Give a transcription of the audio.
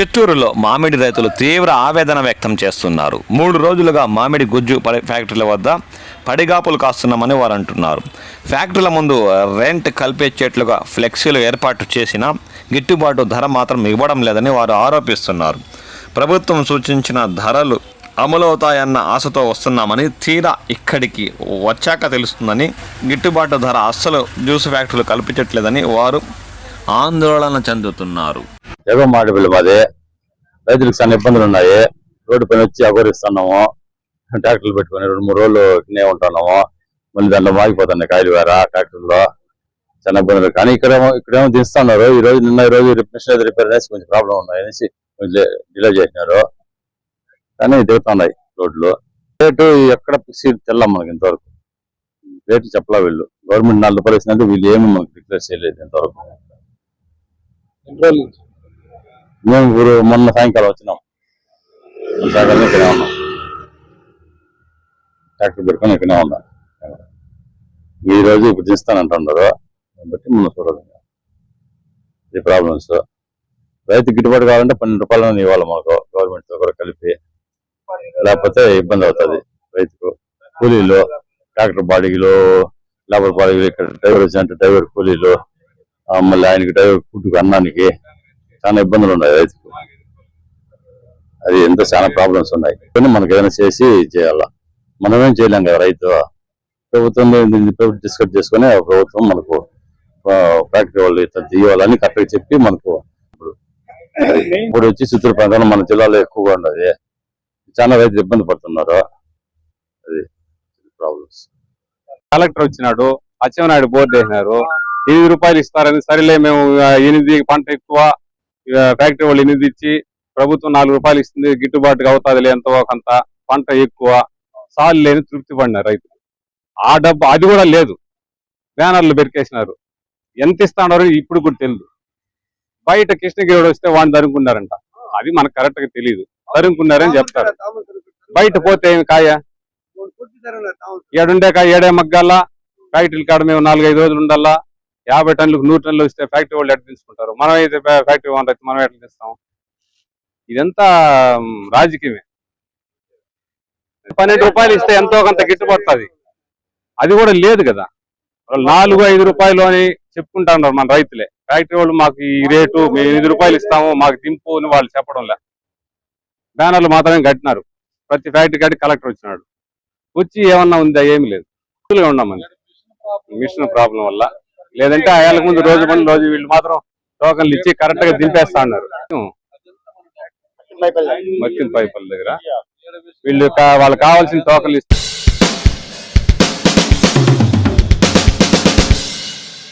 చిత్తూరులో మామిడి రైతులు తీవ్ర ఆవేదన వ్యక్తం చేస్తున్నారు. మూడు రోజులుగా మామిడి గుజ్జు పడి- ఫ్యాక్టరీల వద్ద పడిగాపులు కాస్తున్నామని వారు అంటున్నారు. ఫ్యాక్టరీల ముందు రెంట్ కల్పించేట్లుగా ఫ్లెక్సీలు ఏర్పాటు చేసినా గిట్టుబాటు ధర మాత్రం ఇవ్వడం లేదని వారు ఆరోపిస్తున్నారు. ప్రభుత్వం సూచించిన ధరలు అమలవుతాయన్న ఆశతో వస్తున్నామని తీరా ఇక్కడికి వచ్చాక తెలుస్తుందని గిట్టుబాటు ధర అస్సలు జ్యూస్ ఫ్యాక్టరీలు కల్పించట్లేదని వారు ఆందోళన చెందుతున్నారు. ఎగవ మాడిపల్లి మాది రైతులకు చాలా ఇబ్బందులు ఉన్నాయి. రోడ్డు పైన వచ్చి అఘోరిస్తున్నాము. ట్రాక్టర్లు పెట్టుకొని రెండు మూడు రోజులు ఇక్కడనే ఉంటున్నాము. మళ్ళీ దాంట్లో మాగిపోతున్నాయి కాయలు వేర ట్రాక్టర్లో. చాలా ఇబ్బందులు. కానీ ఇక్కడేమో ఇక్కడేమో దిస్తున్నారు ఈ రోజు నిన్న ఈ రోజు మిషన్ రిపేర్ అనేసి కొంచెం ప్రాబ్లం ఉన్నాయి అనేసి కొంచెం డిలే చేసినారు. కానీ దిగుతున్నాయి రోడ్లు. రేటు ఎక్కడ సీట్ తెల్లం మనకి ఇంతవరకు. రేటు చెప్పలా వీళ్ళు. గవర్నమెంట్ నాలుగు రూపాయలు వీళ్ళు ఏమి మనకి డిక్లేర్ చేయలేదు ఇంతవరకు. మేము ఇప్పుడు మొన్న సాయంకాలం వచ్చినాం. సాయంకాలం ఇక్కడే ఉన్నాం. ట్రాక్టర్ పెట్టుకొని ఇక్కడే ఉన్నాం. ఈ రోజు ఇప్పుడు తీస్తానంటున్నారు. దాన్ని బట్టి మొన్న చూడాలి ఈ ప్రాబ్లమ్స్ రైతు గిట్టుబాటు కావాలంటే పన్నెండు రూపాయలు ఇవ్వాలి మాకు. గవర్నమెంట్తో కూడా కలిపి. లేకపోతే ఇబ్బంది అవుతుంది. రైతుకు కూలీలు ట్రాక్టర్ బాడీలు లేబర్ బాడీలు ఇక్కడ డ్రైవర్ వచ్చినట్టు డ్రైవర్ కూలీలు మళ్ళీ ఆయనకి డ్రైవర్ ఫుడ్కి అన్నానికి చాలా ఇబ్బందులు ఉన్నాయి రైతుకు. అది ఎంత చాలా ప్రాబ్లమ్స్ ఉన్నాయి. కానీ మనకి ఏదైనా చేసి చేయాలా? మనమేం చేయలేం కదా రైతు. ప్రభుత్వం డిస్కస్ చేసుకుని ప్రభుత్వం మనకు ఫ్యాక్టరీ వాళ్ళు ఇట్లా తీయాలని కరెక్ట్గా చెప్పి మనకు ఇప్పుడు ఇప్పుడు వచ్చి చిత్తూరు ప్రాంతంలో మన జిల్లాలో ఎక్కువగా ఉన్నది. చాలా రైతులు ఇబ్బంది పడుతున్నారు. అది ప్రాబ్లమ్స్ కలెక్టర్ వచ్చినాడు అచ్చెన్నాయుడు బోర్డు వేసినారు. ఎనిమిది రూపాయలు ఇస్తారని సరేలే మేము ఎనిమిది పంట ఎక్కువ ఫ్యాక్టరీ వాళ్ళు ఎనిమిది ఇచ్చి ప్రభుత్వం నాలుగు రూపాయలు ఇస్తుంది గిట్టుబాటుగా అవుతుంది ఎంతో కొంత పంట ఎక్కువ సాలు లేని తృప్తి పడినారు రైతులు. ఆ డబ్బు అది కూడా లేదు. బ్యానర్లు పెరికేసినారు. ఎంత ఇస్తాడారో ఇప్పుడు కూడా తెలియదు బయట కృష్ణగిరి వస్తే వాడిని తరుముకున్నారంట. అది మనకు కరెక్ట్గా తెలియదు తరుముకున్నారని చెప్తారు. బయట పోతే ఏమి కాయ? ఏడుండే కాయ ఏడే మగ్గాల? ఫ్యాక్టరీల కాడ మేము నాలుగైదు రోజులు ఉండాలా? యాభై టన్నులకు నూరు టన్నులు ఇస్తే ఫ్యాక్టరీ వాళ్ళు ఎట్లా తీసుకుంటారు మనం అయితే ఫ్యాక్టరీ వాళ్ళు అయితే మనం ఎట్లా తీస్తాం ఇదంతా రాజకీయమే. పన్నెండు రూపాయలు ఇస్తే ఎంతో కొంత గిట్టుబడుతుంది. అది కూడా లేదు కదా. నాలుగు ఐదు రూపాయలు అని చెప్పుకుంటా ఉన్నారు మన రైతులే. ఫ్యాక్టరీ వాళ్ళు మాకు ఈ రేటు మేము ఎనిమిది రూపాయలు ఇస్తాము మాకు దింపు అని వాళ్ళు చెప్పడం లే బ్యానర్లు మాత్రమే కట్టినారు. ప్రతి ఫ్యాక్టరీ కట్టి కలెక్టర్ వచ్చినాడు. వచ్చి ఏమన్నా ఉందా? ఏమీ లేదు. ఉన్నాం మిషన్ ప్రాబ్లం వల్ల. లేదంటే ఆ ఏళ్ళ ముందు రోజు పని రోజు వీళ్ళు మాత్రం టోకన్లు ఇచ్చి కరెక్ట్గా దింపేస్తా ఉన్నారు మక్కిన పైపల్ దగ్గర. వీళ్ళు వాళ్ళకి కావాల్సిన టోకన్లు ఇస్తారు